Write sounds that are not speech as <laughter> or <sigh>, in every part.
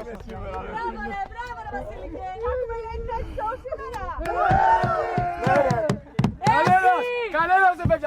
Bravole, bravole Vasilike. Yakma yenecek Coşulara. Kanelos! Kanelos efekt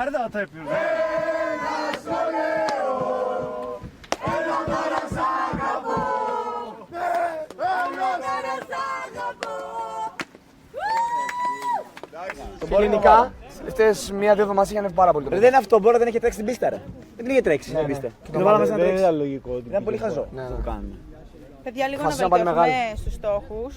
Nerede hata yapıyoruz? abi? Ελληνικά, αυτές μία-δύο μας είχαν πάρα πολύ. Ρε, δεν είναι αυτό, μπορεί δεν έχει τρέξει την πίστα. Ρε. Δεν πήγε τρέξει την πίστα. Και το βάλαμε σαν να Δεν τρέξεις. ήταν λογικό. ότι Ήταν πολύ πήγε χαζό Ναι, αυτό ναι. που κάνουμε. Παιδιά, λίγο να Χάσαμε πάλι βελτιωθούμε στους στόχους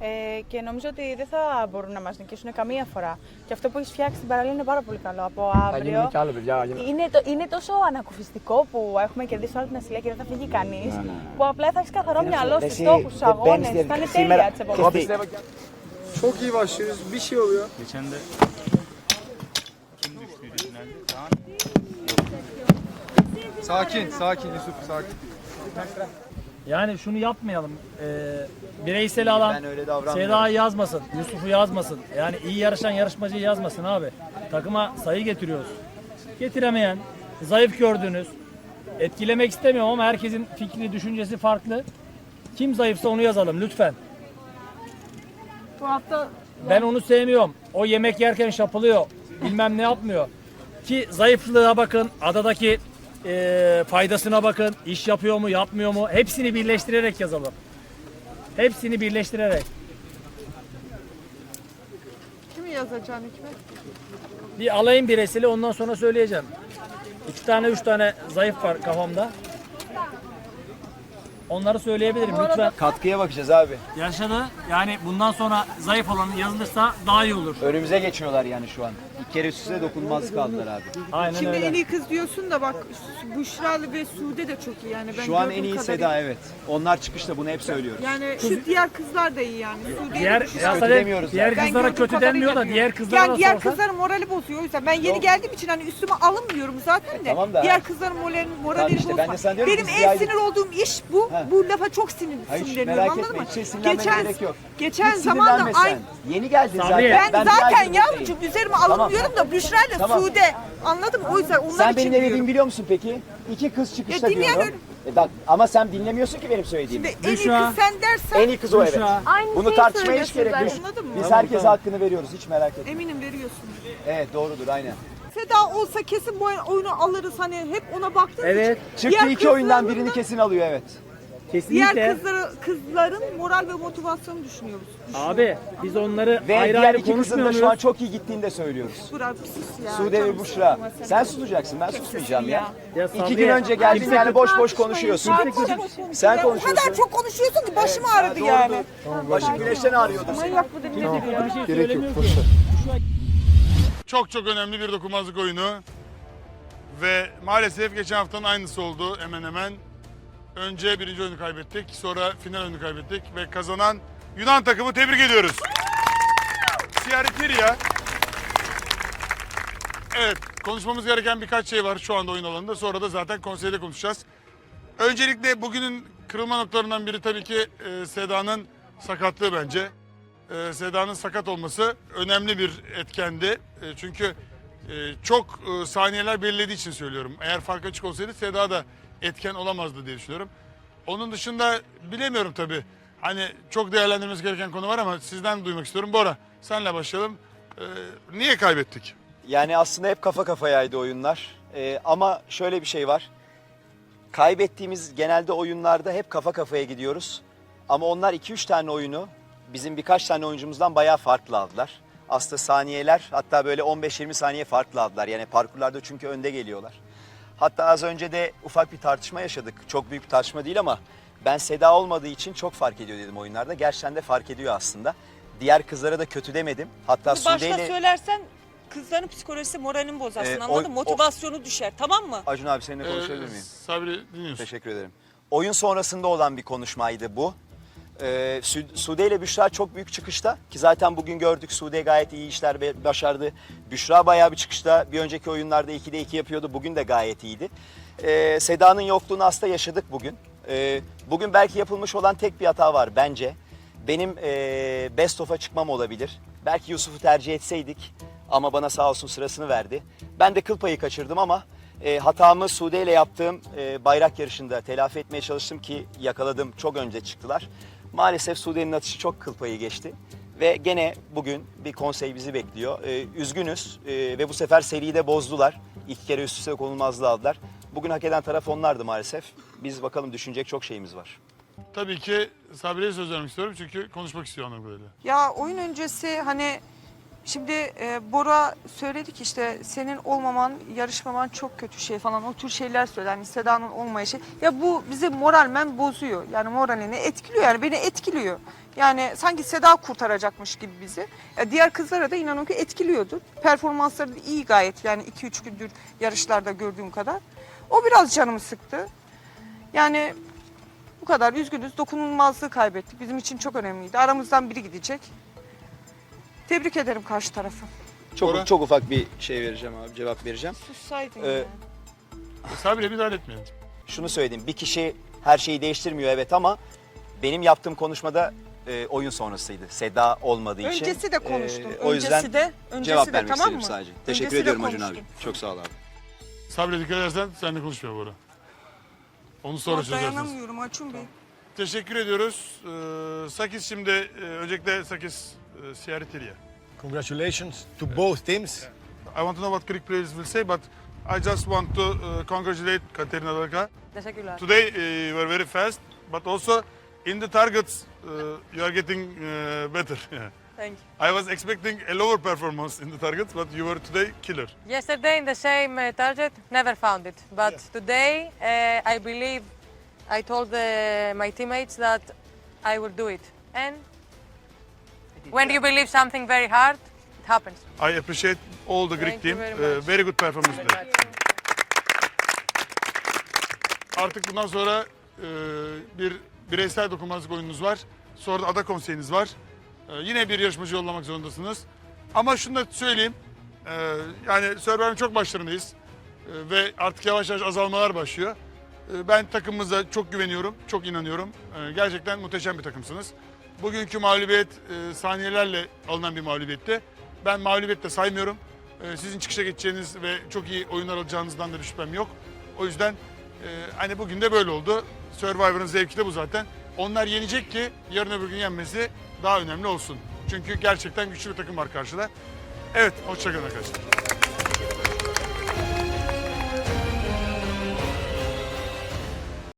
ε, και νομίζω ότι δεν θα μπορούν να μας νικήσουν καμία φορά. Και αυτό που έχεις φτιάξει την παραλία είναι πάρα πολύ καλό. Από Θα γίνει αύριο κι άλλο, παιδιά. θα γίνει- είναι, το, είναι τόσο ανακουφιστικό που έχουμε κερδίσει όλη την ασυλία και δεν θα φύγει κανείς. Που απλά θα έχεις καθαρό μυαλό στους Εσύ στόχους, στου δεν αγώνες. μπαίνεις στη Θα είναι διαδικασία. τέλεια Σήμερα- τη Εγώ επόμενη. πιστεύω Çok iyi başlıyoruz. Bir şey oluyor. Geçen de kim düştüydü finalde? Kaan. Sakin, sakin Yusuf, sakin. Yani şunu yapmayalım. Ee, bireysel alan Ben öyle davranmıyorum. Seda'yı yazmasın, Yusuf'u yazmasın. Yani iyi yarışan yarışmacıyı yazmasın abi. Takıma sayı getiriyoruz. Getiremeyen, zayıf gördüğünüz, etkilemek istemiyorum ama herkesin fikri, düşüncesi farklı. Kim zayıfsa onu yazalım lütfen. Bu hafta Ben onu sevmiyorum. O yemek yerken şapılıyor. Bilmem ne yapmıyor. Ki zayıflığa bakın, adadaki eee, faydasına bakın. iş yapıyor mu, yapmıyor mu? Hepsini birleştirerek yazalım. Hepsini birleştirerek. kimi yazacaksın Hikmet? Bir alayım bireyseli ondan sonra söyleyeceğim. İki tane, üç tane zayıf var kafamda. Onları söyleyebilirim lütfen. Katkıya bakacağız abi. Yaşadı. Yani bundan sonra zayıf olan yazılırsa daha iyi olur. Önümüze geçiyorlar yani şu an. İlk kere üst üste dokunmaz kaldılar abi. Aynen Şimdi öyle. en iyi kız diyorsun da bak Büşra ve Sude de çok iyi yani. Ben Şu an gördüğüm en iyi kadarıyla. Seda evet. Onlar çıkışta bunu hep söylüyoruz. Yani şu diğer kızlar da iyi yani. Sude Diğer, ya kötü zaten demiyoruz diğer Ben kızlara gördüğüm kötü denmiyor da diğer kızlara yani diğer sorsan- kızların morali bozuyor. O yüzden ben yeni geldiğim için hani üstüme alınmıyorum zaten de. Tamam da- diğer kızların morali, morali Tamam işte, ben bozma. de sana diyorum Benim biz en bir aylık- sinir olduğum iş bu. Ha. Bu lafa çok sinir, Hayır, sinirleniyorum merak anladın etme, mı? hiç şey sinirlenmene gerek yok. Geçen Hiç zaman da sinirlenme sen. aynı Yeni geldin zaten. ben, bir zaten buradayım. yavrucuğum üzerime alınmıyorum da Büşra ile Tamam. Sude anladın mı? O yüzden onlar Sen için benim ne dediğimi biliyor musun peki? İki kız çıkışta Ya dinleyen diyorum. öyle- E bak ama sen dinlemiyorsun ki benim söylediğimi. Şimdi en iyi Büşra. kız sen dersen En iyi kız o evet. Aynı Bunu şeyi tartışmaya hiç söylüyorsun gerek yok. zaten. Anladın mı? Biz herkese hakkını veriyoruz hiç merak etme. eminim veriyorsun. Evet doğrudur aynen. Seda olsa kesin bu oyunu alırız hani hep ona baktığımız Evet. için. Çıktı Diğer iki oyundan birini kesin alıyor evet. Kesinlikle. Diğer kızları, kızların moral ve motivasyonu düşünüyoruz. Abi biz onları Ve ayrı diğer ayrı iki kızın da şu an çok iyi gittiğini de söylüyoruz. Burak bir sus ya. Sude ve sıkılma Sen susacaksın ben susmayacağım ya. Ya İki Sabriye, gün önce geldin kimse yani boş boş konuşuyorsun. Sen Ya O konuşuyorsun. kadar çok konuşuyorsun ki başım ağrıdı yani. Başın güneşten ağrıyordu senin. Manyak mıdır nedir ya? bir şey söylemiyor ki. Çok çok önemli bir dokunmazlık oyunu. Ve maalesef geçen haftanın aynısı oldu hemen hemen. Önce birinci oyunu kaybettik, sonra final oyunu kaybettik ve kazanan Yunan takımı tebrik ediyoruz. Siyaretleri Evet, konuşmamız gereken birkaç şey var şu anda oyun alanında. Sonra da zaten konseyde konuşacağız. Öncelikle bugünün kırılma noktalarından biri tabii ki e, Seda'nın sakatlığı bence. E, Seda'nın sakat olması önemli bir etkendi. E, çünkü e, çok e, saniyeler belirlediği için söylüyorum. Eğer fark açık olsaydı Seda da etken olamazdı diye düşünüyorum. Onun dışında bilemiyorum tabii. Hani çok değerlendirmemiz gereken konu var ama sizden duymak istiyorum. Bora senle başlayalım. E, niye kaybettik? Yani aslında hep kafa kafayaydı oyunlar. Ee, ama şöyle bir şey var. Kaybettiğimiz genelde oyunlarda hep kafa kafaya gidiyoruz. Ama onlar 2-3 tane oyunu bizim birkaç tane oyuncumuzdan bayağı farklı aldılar. Aslında saniyeler hatta böyle 15-20 saniye farklı aldılar. Yani parkurlarda çünkü önde geliyorlar. Hatta az önce de ufak bir tartışma yaşadık. Çok büyük bir tartışma değil ama ben Seda olmadığı için çok fark ediyor dedim oyunlarda. Gerçekten de fark ediyor aslında. Diğer kızlara da kötü demedim. Hatta Bunu başta Sude ile söylersen kızların psikolojisi moralini bozarsın Ee, anladın o- mı? Motivasyonu düşer tamam mı? Acun abi seninle konuşabilir E, miyim? Sabri dinliyorsun. Teşekkür ederim. Oyun sonrasında olan bir konuşmaydı bu. Ee, Su- Sude ile Büşra çok büyük çıkışta ki zaten bugün gördük Sude gayet iyi işler başardı. Büşra bayağı bir çıkışta. Bir önceki oyunlarda 2'de 2 yapıyordu. Bugün de gayet iyiydi. Ee, Seda'nın yokluğunu aslında yaşadık bugün. Ee, bugün belki yapılmış olan tek bir hata var bence. Benim ee, best of'a çıkmam olabilir. Belki Yusuf'u tercih etseydik ama bana sağ olsun sırasını verdi. Ben de kıl payı kaçırdım ama e, hatamı Sude ile yaptığım e, bayrak yarışında telafi etmeye çalıştım ki yakaladım. Çok önce çıktılar. Maalesef Sude'nin atışı çok kıl payı geçti. Ve gene bugün bir konsey bizi bekliyor. E, üzgünüz e, ve bu sefer seriyi de bozdular. İki kere üst üste konulmazlığı aldılar. Bugün hak eden taraf onlardı maalesef. Biz bakalım düşünecek çok şeyimiz var. Tabii ki Sabri'ye söz vermek istiyorum çünkü konuşmak istiyor anladığım kadarıyla. Ya oyun öncesi hani şimdi e, Bora söyledik işte senin olmaman, yarışmaman çok kötü şey falan o tür şeyler söyledi. Hani Seda'nın olmaya şey. Ya bu bizi moralmen bozuyor. Yani moralini etkiliyor yani beni etkiliyor. Yani sanki Seda kurtaracakmış gibi bizi. Ya diğer kızlara da inanın ki etkiliyordur. Performansları da iyi gayet yani 2-3 gündür yarışlarda gördüğüm kadar. O biraz canımı sıktı. Yani bu kadar üzgünüz. Dokunulmazlığı kaybettik. Bizim için çok önemliydi. Aramızdan biri gidecek. Tebrik ederim karşı tarafı. Çok Bora? çok ufak bir şey vereceğim abi, cevap vereceğim. Sussaydın Ee, ya. E, Sabri'ye müdahale etmeyelim. Şunu söyledim, bir kişi her şeyi değiştirmiyor evet ama benim yaptığım konuşmada e, oyun sonrasıydı. Seda olmadığı için. Öncesi de konuştun. E, o yüzden öncesi de, öncesi cevap de vermek tamam istedim mı? sadece. Teşekkür Öncesi de ediyorum Acun abi. Çok sağ ol abi. Sabri dikkat edersen seninle konuşmuyor Bora. Onu sonra Ama çözersiniz. dayanamıyorum Açun Bey. Teşekkür ediyoruz. Ee, Sakis şimdi, e, öncelikle Sakis e, Siyaretiriye. Congratulations to both teams. I want to know what Greek players will say, but I just want to uh, congratulate Katerina Velka. Teşekkürler. Today uh, you were very fast, but also in the targets uh, you are getting uh, better. <laughs> Thank you. I was expecting a lower performance in the targets, but you were today killer. Yesterday in the same uh, target, never found it. But today, uh, I believe I told uh, my teammates that I will do it. And when you believe something very hard, it happens. I appreciate all the Greek Thank you team. very Uh, very good performance today. Artık bundan sonra e, bir bireysel dokunmazlık oyununuz var. Sonra da ada konseyiniz var. E, yine bir yarışmacı yollamak zorundasınız. Ama şunu da söyleyeyim. E, yani Survivor'ın çok başlarındayız. E, ve artık yavaş yavaş azalmalar başlıyor. E, ben takımımıza çok güveniyorum, çok inanıyorum. E, gerçekten muhteşem bir takımsınız. Bugünkü mağlubiyet e, saniyelerle alınan bir mağlubiyetti. Ben mağlubiyet de saymıyorum. E, sizin çıkışa geçeceğiniz ve çok iyi oyunlar alacağınızdan da bir şüphem yok. O yüzden e, hani bugün de böyle oldu. Survivor'ın zevki de bu zaten. Onlar yenecek ki yarın öbür gün yenmesi daha önemli olsun. Çünkü gerçekten güçlü bir takım var karşıda. Evet, hoşçakalın arkadaşlar.